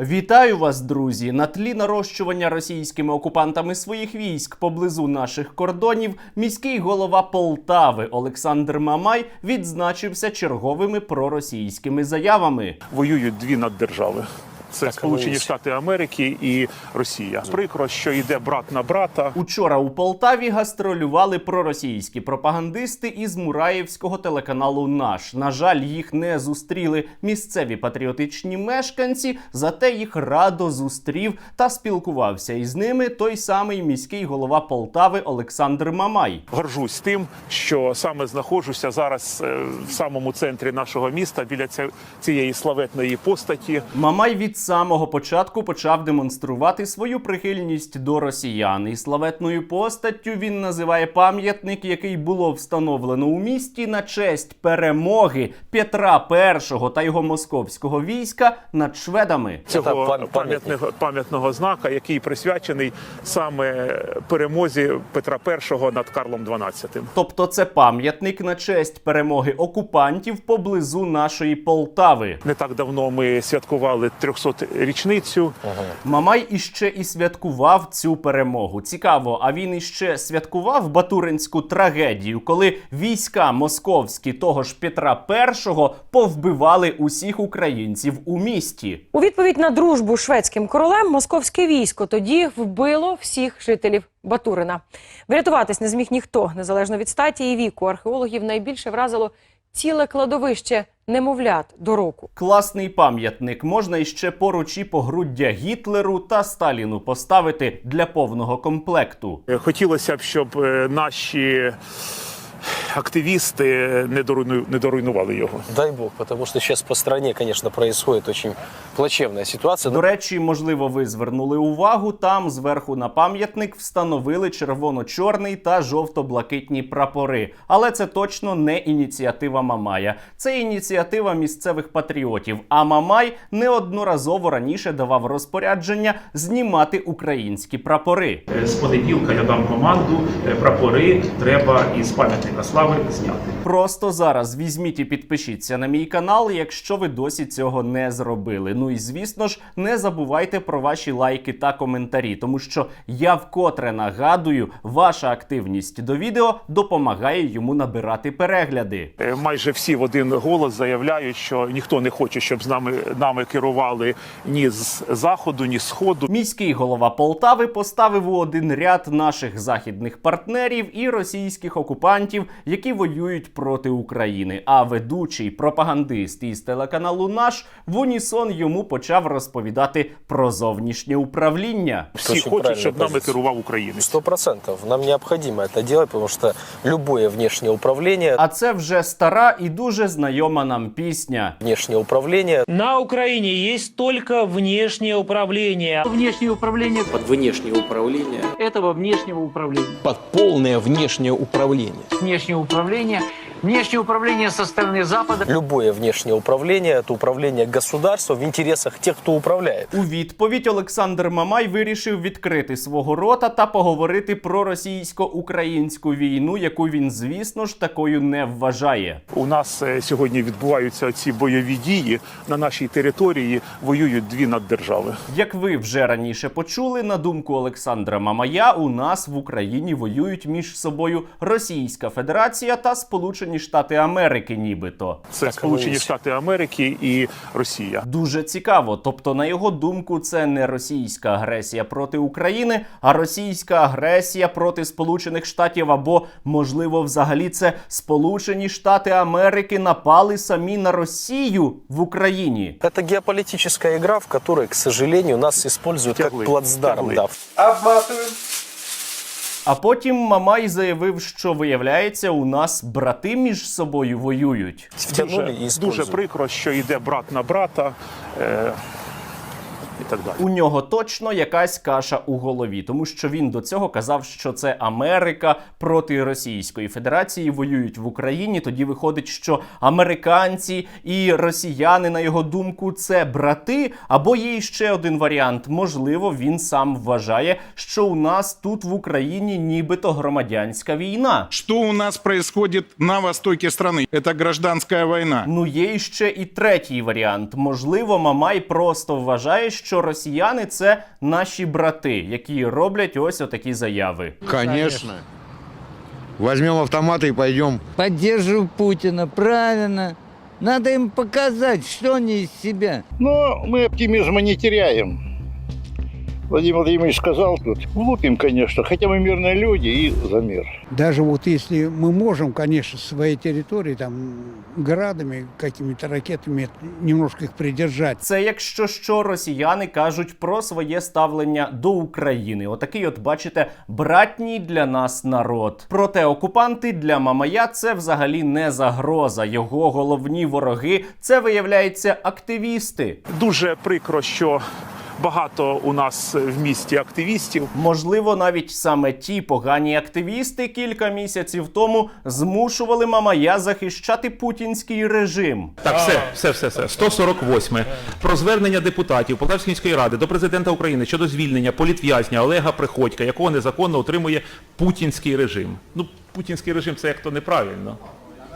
Вітаю вас, друзі! На тлі нарощування російськими окупантами своїх військ поблизу наших кордонів міський голова Полтави Олександр Мамай відзначився черговими проросійськими заявами. воюють дві наддержави. Це Сполучені воюють. Штати Америки і Росія. Прикро, що йде брат на брата. Учора у Полтаві гастролювали проросійські пропагандисти із Мураєвського телеканалу Наш. На жаль, їх не зустріли місцеві патріотичні мешканці, зате їх радо зустрів та спілкувався із ними той самий міський голова Полтави Олександр Мамай. Горжусь тим, що саме знаходжуся зараз е, в самому центрі нашого міста біля цієї славетної постаті. Мамай від самого початку почав демонструвати свою прихильність до росіян. І славетною постаттю він називає пам'ятник, який було встановлено у місті на честь перемоги Петра І та його московського війська над шведами. Цього Це пам'ятного пам'ятного знака, який присвячений саме перемозі Петра І над Карлом XII. Тобто, це пам'ятник на честь перемоги окупантів поблизу нашої Полтави. Не так давно ми святкували 300-річницю. Мамай іще і святкував цю перемогу. Цікаво, а він іще святкував Батуринську трагедію, коли війська московські того ж Петра І повбивали усіх українців у місті. У відповідь на дружбу шведським королем московське військо тоді вбило всіх жителів Батурина. Врятуватись не зміг ніхто, незалежно від статі і віку. Археологів найбільше вразило ціле кладовище немовлят до року. Класний пам'ятник можна іще поруч і погруддя Гітлеру та Сталіну поставити для повного комплекту. Хотілося б, щоб е, наші активісти не доруйну- не доруйнували його. Дай бог, потому что сейчас по стране, конечно, происходит очень плачевная ситуация. До речі, можливо, ви звернули увагу. Там зверху на пам'ятник встановили червоно-чорний та жовто-блакитні прапори. Але це точно не ініціатива Мамая. Це ініціатива місцевих патріотів. А Мамай неодноразово раніше давав розпорядження знімати українські прапори. З понеділка я дам команду, е, прапори треба із пам'ятника слави зняти. Просто зараз візьміть і підпишіться на мій канал, якщо ви досі цього не зробили. Ну і звісно ж, не забувайте про ваші лайки та коментарі, тому що я вкотре нагадую, ваша активність до відео допомагає йому набирати перегляди. Е, Майже всі в один голос заявляють, що ніхто не хоче, щоб з нами нами керували ні з заходу, ні з сходу. Міський голова Полтави поставив у один ряд наших західних партнерів і російських окупантів, які воюють проти України. А ведучий пропагандист із телеканалу Наш в унісон йому почав розповідати про зовнішнє управління. Всі хочуть, щоб нами керував українець. Сто процентов. Нам необходимо это делать, потому что любое внешнее управление, А це вже стара і дуже знайома нам пісня. внешнее управление На Украине есть только внешнее управление. Внешнее управление под внешнее управление этого внешнего управления. под полное внешнее управление. Внешнее управление. Внешнее управление со стороны Запада. Любое внешнее управление – это управление государства в интересах тех, кто управляет. У відповідь Олександр Мамай вирішив відкрити свого рота та поговорити про російсько-українську війну, яку він, звісно ж, такою не вважає. У нас е, сьогодні відбуваються ці бойові дії на нашій території. Воюють дві наддержави. Як ви вже раніше почули, на думку Олександра Мамая, у нас в Україні воюють між собою Російська Федерація та Сполучені Штати Америки, нібито. Це Так, Сполучені колись. Штати Америки і Росія. Дуже цікаво. Тобто, на його думку, це не російська агресія проти України, а російська агресія проти Сполучених Штатів, або можливо, взагалі, це Сполучені Штати Америки напали самі на Росію в Україні. Это геополитическая игра, в которой, к сожалению, нас используют Тяглы, как плацдарм. тяглы. Да. А потім Мамай заявив, що виявляється, у нас брати між собою воюють. Дуже, дуже прикро, що йде брат на брата. Е, і так далі. У нього точно якась каша у голові, тому що він до цього казав, що це Америка проти Російської Федерації воюють в Україні. Тоді виходить, що американці і росіяни, на його думку, це брати. Або є ще один варіант. Можливо, він сам вважає, що у нас тут в Україні нібито громадянська війна. Что у нас происходит на востоке страны? Это гражданская война. Ну, є ще і третій варіант. Можливо, Мамай просто вважає, що росіяни це наші брати, які роблять ось отакі заяви. Конечно. Возьмем автоматы и пойдем. Поддерживаю Путина, правильно. Надо им показать, что они из себя. Но мы оптимизма не теряем. Владимир Владимирович сказал тут, глупим, конечно, хотя мы мирные люди и за мир. Даже вот если мы можем, конечно, своей территории, там, градами, какими-то ракетами немножко их придержать. Це якщо що росіяни кажуть про своє ставлення до України. Отакий, от бачите, братній для нас народ. Проте окупанти для Мамая це взагалі не загроза. Його головні вороги це виявляється активісти. Дуже прикро, що багато у нас в місті активістів. Можливо, навіть саме ті погані активісти кілька місяців тому змушували Мамая захищати путінський режим. Так, все, все, все, все. 148. Про звернення депутатів Полтавської міської ради до президента України щодо звільнення політв'язня Олега Приходька, якого незаконно утримує путінський режим. Ну, путінський режим це як то неправильно.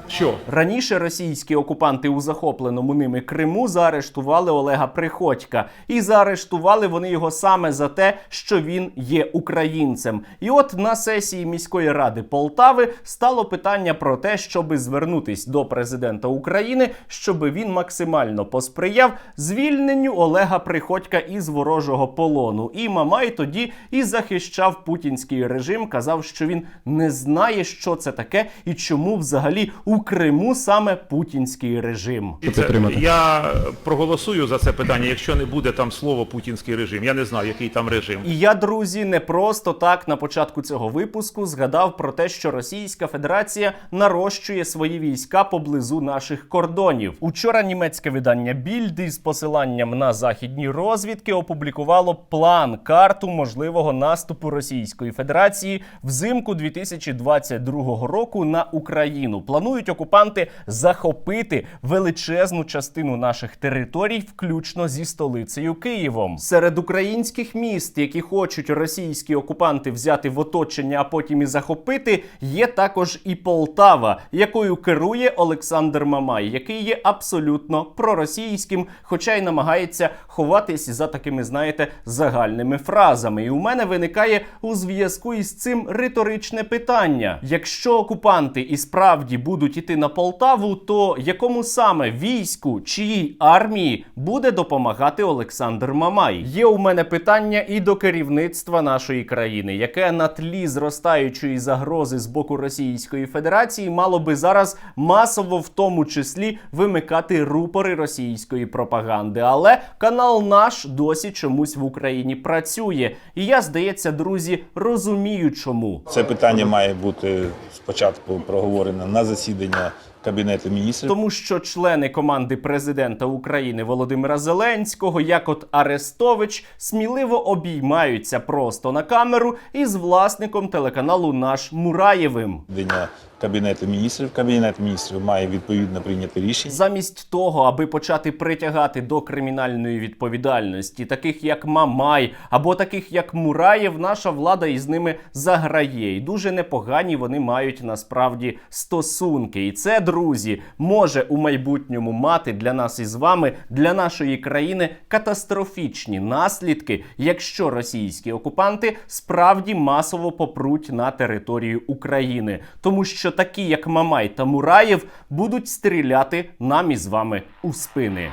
Що? Раніше російські окупанти у захопленому ними Криму заарештували Олега Приходька, і заарештували вони його саме за те, що він є українцем. І от на сесії міської ради Полтави стало питання про те, щоби звернутись до президента України, щоб він максимально посприяв звільненню Олега Приходька із ворожого полону. І Мамай тоді і захищав путінський режим, казав, що він не знає, що це таке і чому взагалі у Криму саме путінський режим. Це, я проголосую за це питання, якщо не буде там слово путінський режим. Я не знаю, який там режим. І я, друзі, не просто так на початку цього випуску згадав про те, що Російська Федерація нарощує свої війська поблизу наших кордонів. Учора німецьке видання Більд із посиланням на західні розвідки опублікувало план карту можливого наступу Російської Федерації взимку 2022 року на Україну. Планують окупанти захопити величезну частину наших територій, включно зі столицею Києвом. Серед українських міст, які хочуть російські окупанти взяти в оточення, а потім і захопити, є також і Полтава, якою керує Олександр Мамай, який є абсолютно проросійським, хоча й намагається ховатись за такими, знаєте, загальними фразами. І у мене виникає у зв'язку із цим риторичне питання: якщо окупанти і справді будуть іти на Полтаву, то якому саме війську чиїй армії буде допомагати Олександр Мамай? Є у мене питання і до керівництва нашої країни, яке на тлі зростаючої загрози з боку Російської Федерації мало би зараз масово, в тому числі, вимикати рупори російської пропаганди. Але канал наш досі чомусь в Україні працює. І я, здається, друзі, розумію, чому. Це питання має бути спочатку проговорено на засідання Кабінету міністрів. Тому що члени команди президента України Володимира Зеленського, як от Арестович, сміливо обіймаються просто на камеру із власником телеканалу Наш Мураєвим. Кабінету міністрів. Кабінет міністрів має відповідно прийняти рішення. Замість того, аби почати притягати до кримінальної відповідальності, таких як Мамай або таких як Мураєв, наша влада із ними заграє. І дуже непогані вони мають насправді стосунки. І це, друзі, може у майбутньому мати для нас із вами, для нашої країни катастрофічні наслідки, якщо російські окупанти справді масово попруть на територію України, тому що такі, як Мамай та Мураєв, будуть стріляти нам із вами у спини.